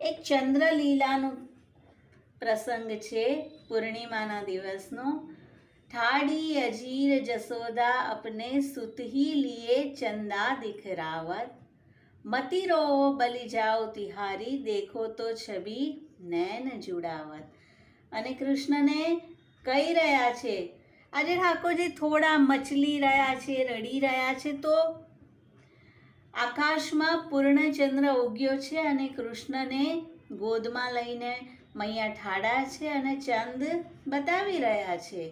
એક ચંદ્રલીલાનું પ્રસંગ છે પૂર્ણિમાના દિવસનો. ઠાડી અજીર જસોદા અપને સુતહી લીએ ચંદા દિખરાવત. મતી રો બલી જાઓ તિહારી, દેખો તો છબી નૈન જુડાવત. અને કૃષ્ણને કહી રહ્યા છે, આજે ઠાકોરજી થોડા મચલી રહ્યા છે, રડી રહ્યા છે, તો આકાશમાં પૂર્ણચંદ્ર ઉગ્યો છે અને કૃષ્ણને ગોદમાં લઈને મૈયા ઠાડા છે અને ચંદ બતાવી રહ્યા છે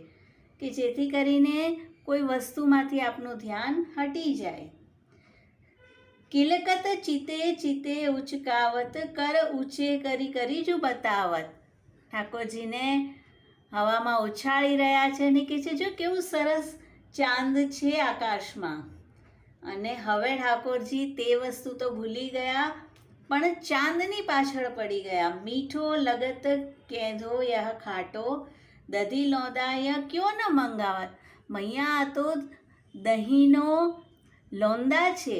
કે જેથી કરીને કોઈ વસ્તુમાંથી આપનું ધ્યાન હટી જાય. કિલકત ચિતે ચિતે ઉચકાવત, કર ઊંચે કરી કરી જો બતાવત. ઠાકોરજીને હવામાં ઉછાળી રહ્યા છે અને કે છે, જો કેવું સરસ ચાંદ છે આકાશમાં. અને હવે ઠાકોરજી તે વસ્તુ તો ભૂલી ગયા, પણ ચાંદની પાછળ પડી ગયા. મીઠો લગત કેંધો યહ ખાટો, દધી લોંદા યહ ક્યો ન મંગાવત મૈયા આ તો દહીંનો લોંદા છે.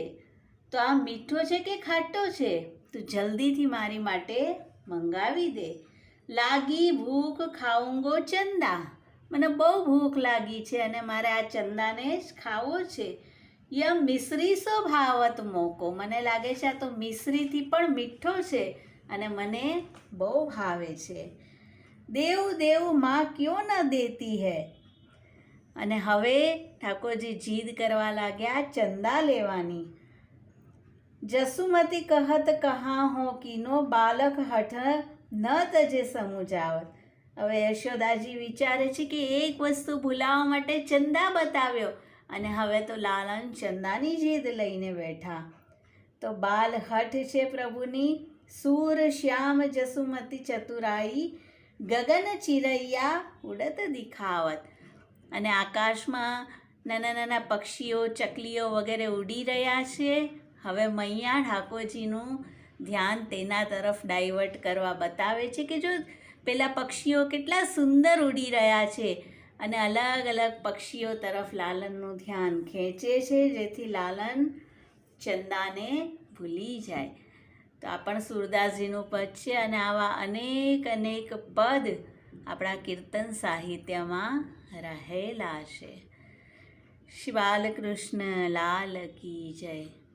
તો આ મીઠો છે કે ખાટો છે? તું જલ્દીથી મારી માટે મંગાવી દે. લાગી ભૂખ ખાઉંગો ચંદા. મને બહુ ભૂખ લાગી છે અને મારે આ ચંદાને જ ખાવો છે. ય મિશ્રી સો ભાવત મોકો. મને લાગે છે આ તો મિશ્રીથી પણ મીઠો છે અને મને બહુ ભાવે છે. દેવ દેવમાં ક્યો ન દેતી હૈ? અને હવે ઠાકોરજી જીદ કરવા લાગ્યા ચંદા લેવાની. જસુમતી કહત કહા હો કીનો બાલક હઠ ન તજે સમુજાવત. હવે યશોદાજી વિચારે છે કે એક વસ્તુ ભૂલાવવા માટે ચંદા બતાવ્યો. અને હવે તો લાલન ચંદાની જીદ લઈને બેઠા. તો બાલ હઠ છે પ્રભુની, સૂર શ્યામ જસુમતી ચતુરાઈ, ગગન ચિરૈયા ઉડત દિખાવત. અને આકાશમાં નાના નાના પક્ષીઓ, ચકલીઓ વગેરે ઉડી રહ્યા છે. હવે મૈયા ઠાકોરજીનું ધ્યાન તેના તરફ ડાયવર્ટ કરવા બતાવે છે કે જો પેલા પક્ષીઓ કેટલા સુંદર ઉડી રહ્યા છે. અને અલગ અલગ પક્ષીઓ તરફ લાલનનું ધ્યાન ખેંચે છે, જેથી લાલન ચંદાને ભૂલી જાય. તો આ પણ સુરદાસજીનું પદ છે અને આવા અનેક અનેક પદ આપણા કીર્તન સાહિત્યમાં રહેલા છે. શ્રી બાલકૃષ્ણ લાલ કી જય.